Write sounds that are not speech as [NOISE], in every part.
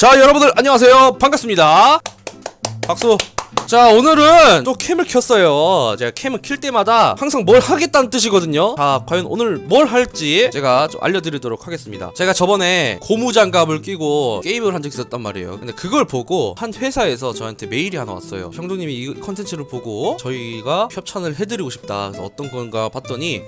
자 여러분들 안녕하세요. 반갑습니다. 박수. 자 오늘은 또 캠을 켰어요. 제가 캠을 킬 때마다 항상 뭘 하겠다는 뜻이거든요. 자 과연 오늘 뭘 할지 제가 좀 알려드리도록 하겠습니다. 제가 저번에 고무장갑을 끼고 게임을 한 적이 있었단 말이에요. 근데 그걸 보고 한 회사에서 저한테 메일이 하나 왔어요. 형동님이 이 컨텐츠를 보고 저희가 협찬을 해드리고 싶다. 그래서 어떤 건가 봤더니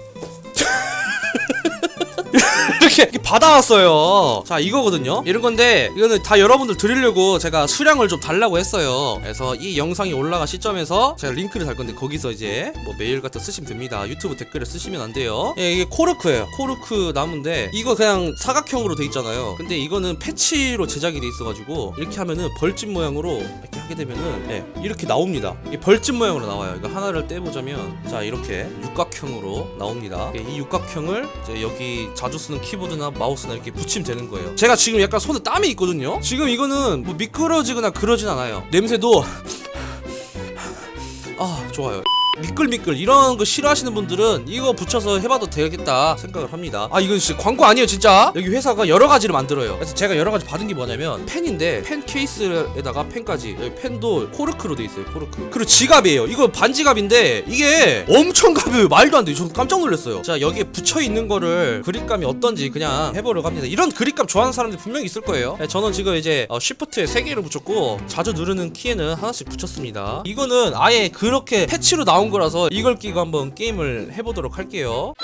이렇게, 받아왔어요. 자, 이거거든요. 이런 건데, 이거는 다 여러분들 드리려고 제가 수량을 좀 달라고 했어요. 그래서 이 영상이 올라가 시점에서 제가 링크를 달 건데, 거기서 이제 뭐 메일 같은 거 쓰시면 됩니다. 유튜브 댓글에 쓰시면 안 돼요. 예, 이게 코르크예요. 코르크 나무인데, 이거 그냥 사각형으로 돼 있잖아요. 근데 이거는 패치로 제작이 돼 있어가지고, 이렇게 하면은 벌집 모양으로 이렇게 하게 되면은, 예, 이렇게 나옵니다. 이 벌집 모양으로 나와요. 이거 하나를 떼보자면, 자, 이렇게 육각형으로 나옵니다. 예, 이 육각형을 이제 여기 자주 쓰는 키보드 나 마우스나 이렇게 붙이면 되는 거예요. 제가 지금 약간 손에 땀이 있거든요. 지금 이거는 뭐 미끄러지거나 그러진 않아요. 냄새도 [LAUGHS] 아 좋아요. 미끌미끌 이런 거 싫어하시는 분들은 이거 붙여서 해봐도 되겠다 생각을 합니다. 아 이건 진짜 광고 아니에요 진짜. 여기 회사가 여러 가지를 만들어요. 그래서 제가 여러 가지 받은 게 뭐냐면 펜인데 펜 케이스에다가 펜까지 여기 펜도 코르크로 돼 있어요 코르크. 그리고 지갑이에요. 이거 반지갑인데 이게 엄청 가벼워요. 말도 안 돼요. 저 깜짝 놀랐어요. 자 여기에 붙여 있는 거를 그립감이 어떤지 그냥 해보려고 합니다. 이런 그립감 좋아하는 사람들 분명히 있을 거예요. 네, 저는 지금 이제 어, 쉬프트에 세 개를 붙였고 자주 누르는 키에는 하나씩 붙였습니다. 이거는 아예 그렇게 패치로 나온 거라서 이걸 끼고 한번 게임을 해보도록 할게요.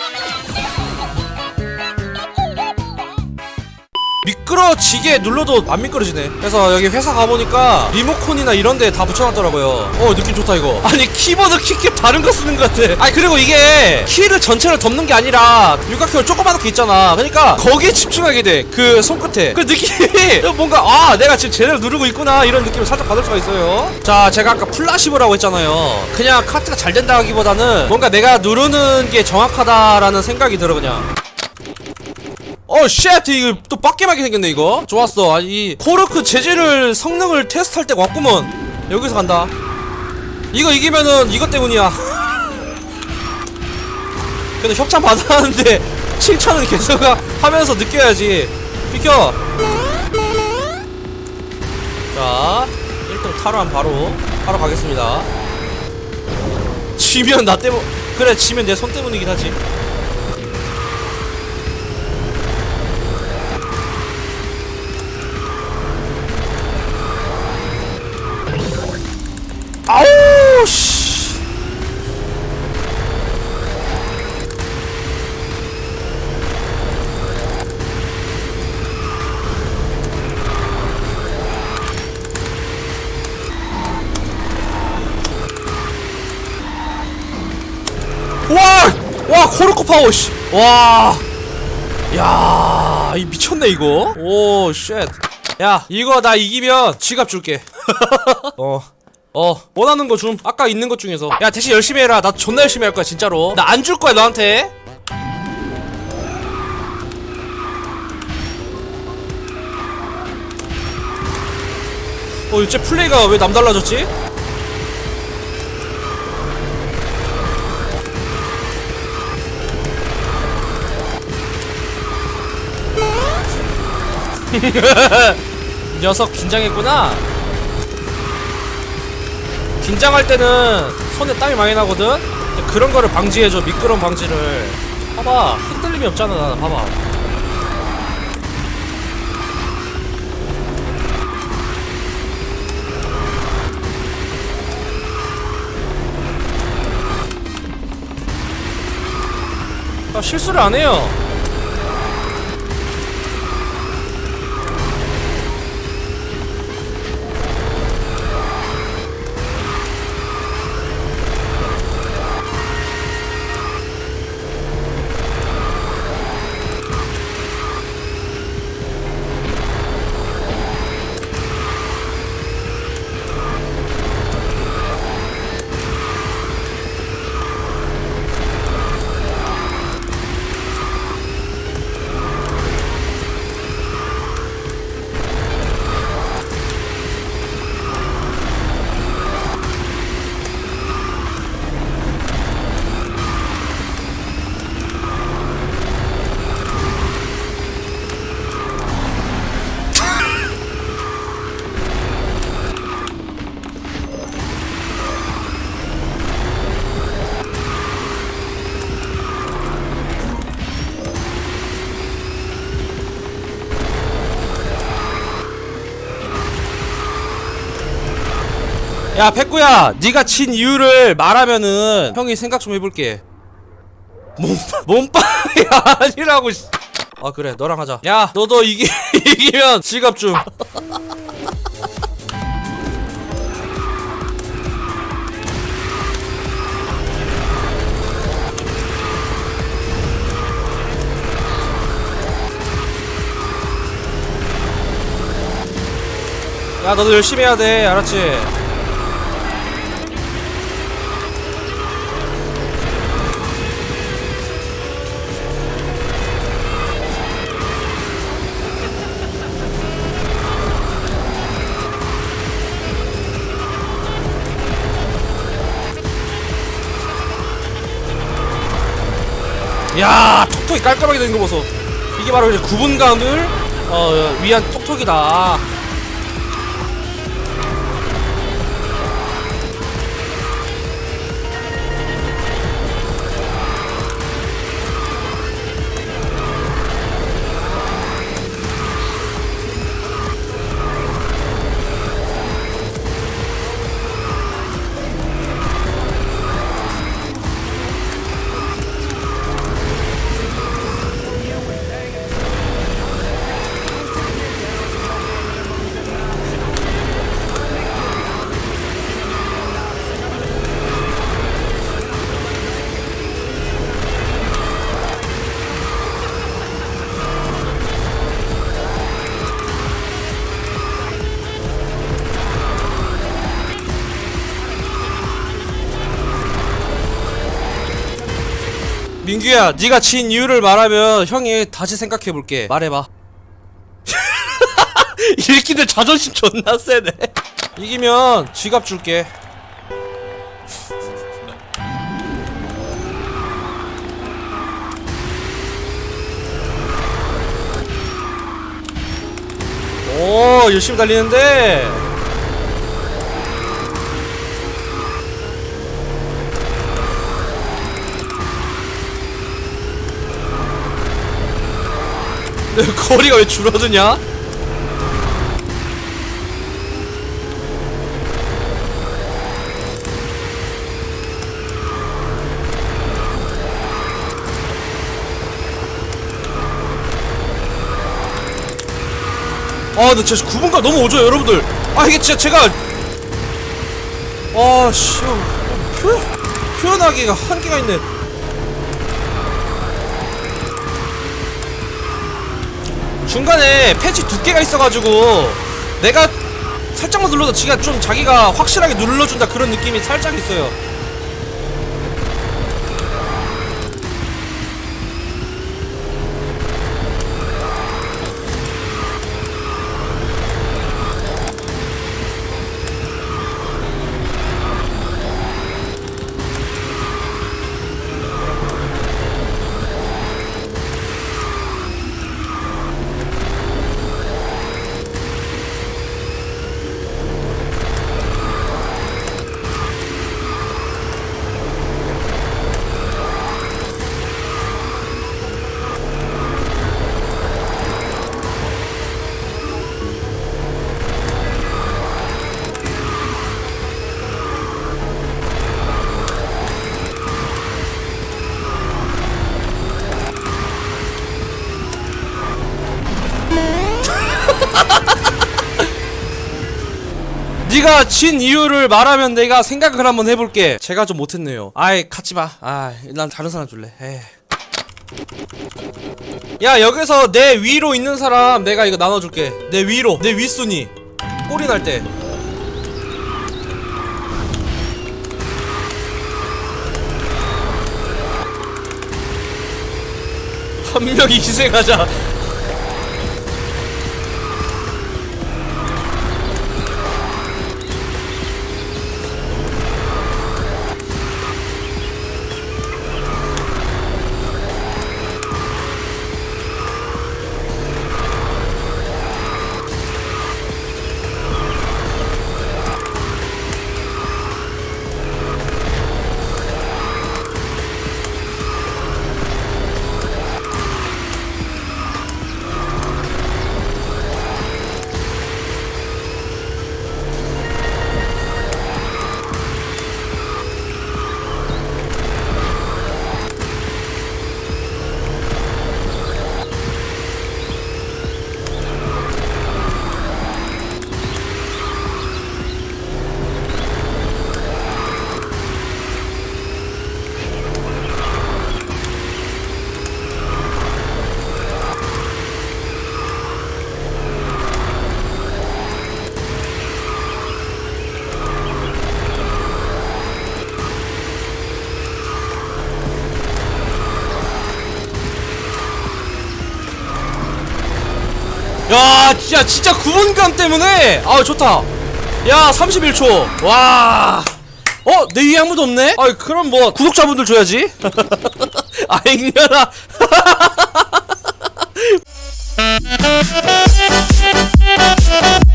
미끄러지게 눌러도 안 미끄러지네. 그래서 여기 회사 가보니까 리모컨이나 이런 데 다 붙여놨더라고요. 어, 느낌 좋다, 이거. [LAUGHS] 아니, 키보드 키캡 다른 거 쓰는 것 같아. 아니, 그리고 이게 키를 전체를 덮는 게 아니라 육각형을 조그맣게 있잖아. 그러니까 거기에 집중하게 돼. 그 손끝에. 그 느낌이 [LAUGHS] 뭔가, 아, 내가 지금 제대로 누르고 있구나. 이런 느낌을 살짝 받을 수가 있어요. 자, 제가 아까 플라시브라고 했잖아요. 그냥 카트가 잘 된다 하기보다는 뭔가 내가 누르는 게 정확하다라는 생각이 들어, 그냥. 어, 쉣! 이거 또 빡게하게 생겼네, 이거. 좋았어. 아니, 이 코르크 재질을, 성능을 테스트할 때가 왔구먼. 여기서 간다. 이거 이기면은 이것 때문이야. [LAUGHS] 근데 협찬 받았는데, [LAUGHS] 칭찬은 계속 하면서 느껴야지. 비켜! 자, 1등 타로한 바로, 바로 가겠습니다. 지면 나 때문, 그래, 지면 내 손 때문이긴 하지. 코르코 파워 씨. 와. 야, 이 미쳤네 이거. 오, 쉣. 야, 이거 나 이기면 지갑 줄게. [LAUGHS] 어. 어 원하는 거 좀 아까 있는 것 중에서 야 대신 열심히 해라 나 존나 열심히 할 거야 진짜로 나 안 줄 거야 너한테 어 이제 플레이가 왜 남달라졌지? 이 [LAUGHS] 녀석 긴장했구나. 긴장할 때는 손에 땀이 많이 나거든? 그런 거를 방지해줘 미끄럼 방지를. 봐봐 흔들림이 없잖아 나는 봐봐. 아, 실수를 안 해요 야 백구야 네가 진 이유를 말하면은 형이 생각 좀 해볼게 몸, 몸빵이 [LAUGHS] 아니라고 씨. 아 그래 너랑 하자 야 너도 이기, [LAUGHS] 이기면 지갑 좀 야 너도 열심히 해야 돼 알았지? 야 톡톡이 깔끔하게 된 거 보소. 이게 바로 이제 구분감을 어, 위한 톡톡이다 민규야 네가 진 이유를 말하면 형이 다시 생각해볼게. 말해봐. [LAUGHS] 일기들 자존심 존나 세네. 이기면 지갑 줄게. [LAUGHS] 오 열심히 달리는데 [LAUGHS] 거리가 왜 줄어드냐? 아, 근데 진짜 9분간 너무 오죠, 여러분들. 아, 이게 진짜 제가. 아, 씨. 표현, 표현하기가 한계가 있네. 중간에 패치 두께가 있어가지고 내가 살짝만 눌러도 지가 좀 자기가 확실하게 눌러준다 그런 느낌이 살짝 있어요. 네가 진 이유를 말하면 내가 생각을 한번 해볼게. 제가 좀 못했네요. 아이 봐. 아 난 다른 사람 줄래. 에이. 야 여기서 내 위로 있는 사람 내가 이거 나눠줄게. 내 위로 내 윗순위 꼬리 날 때. [LAUGHS] 한 명이 희생하자. 야 진짜 진짜 구분감 때문에. 아 좋다. 야 31초. 와. 어? 내 위에 아무도 없네? 아 그럼 뭐 구독자분들 줘야지. [LAUGHS] 아 인간아. [LAUGHS]